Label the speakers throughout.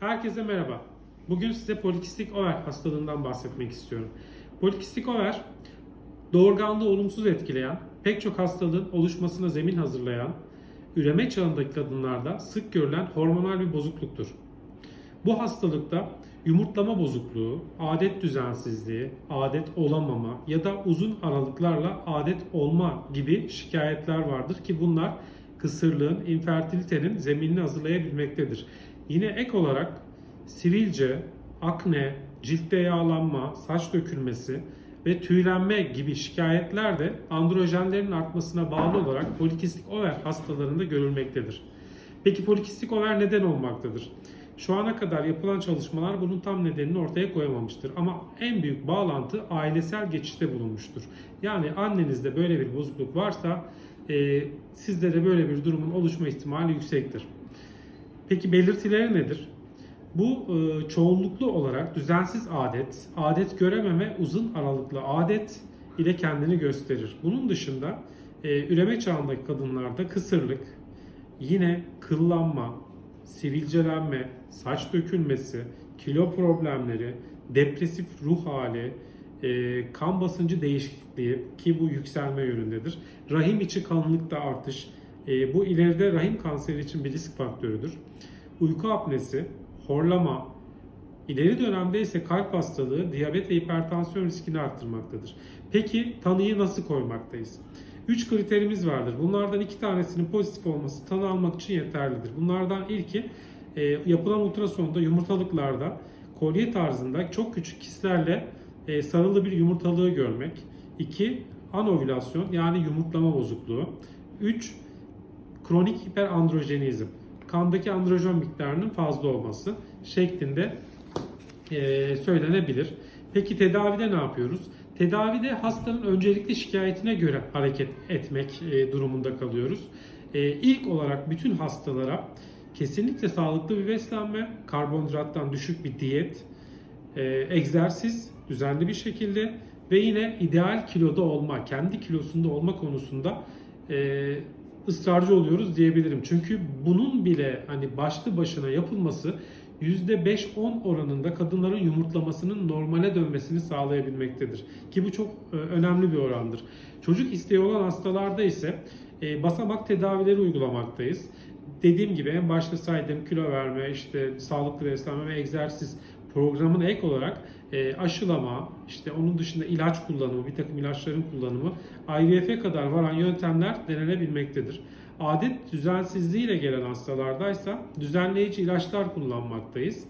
Speaker 1: Herkese merhaba. Bugün size polikistik over hastalığından bahsetmek istiyorum. Polikistik over, doğurganlığı olumsuz etkileyen, pek çok hastalığın oluşmasına zemin hazırlayan, üreme çağındaki kadınlarda sık görülen hormonal bir bozukluktur. Bu hastalıkta yumurtlama bozukluğu, adet düzensizliği, adet olamama ya da uzun aralıklarla adet olma gibi şikayetler vardır ki bunlar kısırlığın, infertilitenin zeminini hazırlayabilmektedir. Yine ek olarak sivilce, akne, ciltte yağlanma, saç dökülmesi ve tüylenme gibi şikayetler de androjenlerin artmasına bağlı olarak polikistik over hastalarında görülmektedir. Peki polikistik over neden olmaktadır? Şu ana kadar yapılan çalışmalar bunun tam nedenini ortaya koyamamıştır. Ama en büyük bağlantı ailesel geçişte bulunmuştur. Yani annenizde böyle bir bozukluk varsa e, sizde de böyle bir durumun oluşma ihtimali yüksektir. Peki belirtileri nedir? Bu e, çoğunluklu olarak düzensiz adet, adet görememe, uzun aralıklı adet ile kendini gösterir. Bunun dışında e, üreme çağındaki kadınlarda kısırlık, yine kıllanma, sivilcelenme, saç dökülmesi, kilo problemleri, depresif ruh hali, e, kan basıncı değişikliği ki bu yükselme yönündedir. Rahim içi kanlılıkta artış, e, bu ileride rahim kanseri için bir risk faktörüdür. Uyku apnesi, horlama, ileri dönemde ise kalp hastalığı, diyabet ve hipertansiyon riskini arttırmaktadır. Peki tanıyı nasıl koymaktayız? 3 kriterimiz vardır. Bunlardan iki tanesinin pozitif olması tanı almak için yeterlidir. Bunlardan ilki e, yapılan ultrasonda yumurtalıklarda kolye tarzında çok küçük kislerle e, sarılı bir yumurtalığı görmek. 2. Anovülasyon yani yumurtlama bozukluğu. 3. Kronik hiperandrojenizm. Kandaki androjen miktarının fazla olması şeklinde e, söylenebilir. Peki tedavide ne yapıyoruz? Tedavide hastanın öncelikli şikayetine göre hareket etmek e, durumunda kalıyoruz. E, ilk olarak bütün hastalara kesinlikle sağlıklı bir beslenme, karbonhidrattan düşük bir diyet, e, egzersiz düzenli bir şekilde ve yine ideal kiloda olma, kendi kilosunda olma konusunda ısrarcı oluyoruz diyebilirim. Çünkü bunun bile hani başlı başına yapılması %5-10 oranında kadınların yumurtlamasının normale dönmesini sağlayabilmektedir. Ki bu çok e, önemli bir orandır. Çocuk isteği olan hastalarda ise e, basamak tedavileri uygulamaktayız. Dediğim gibi en başta saydığım kilo verme, işte sağlıklı beslenme ve egzersiz programına ek olarak e, aşılama, işte onun dışında ilaç kullanımı, bir takım ilaçların kullanımı, IVF'e kadar varan yöntemler denenebilmektedir. Adet düzensizliğiyle gelen hastalardaysa düzenleyici ilaçlar kullanmaktayız.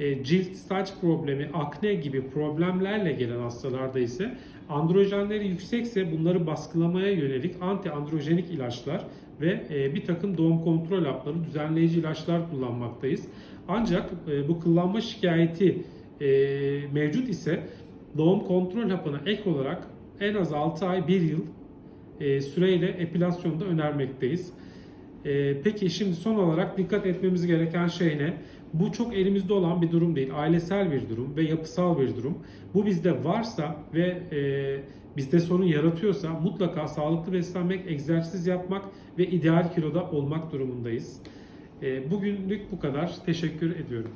Speaker 1: E, cilt, saç problemi, akne gibi problemlerle gelen hastalarda ise androjenleri yüksekse bunları baskılamaya yönelik anti androjenik ilaçlar ve e, bir takım doğum kontrol hapları, düzenleyici ilaçlar kullanmaktayız. Ancak e, bu kıllanma şikayeti e, mevcut ise doğum kontrol hapına ek olarak en az 6 ay 1 yıl süreyle epilasyonda önermekteyiz. E, peki şimdi son olarak dikkat etmemiz gereken şey ne? Bu çok elimizde olan bir durum değil. Ailesel bir durum ve yapısal bir durum. Bu bizde varsa ve e, bizde sorun yaratıyorsa mutlaka sağlıklı beslenmek, egzersiz yapmak ve ideal kiloda olmak durumundayız. E, bugünlük bu kadar. Teşekkür ediyorum.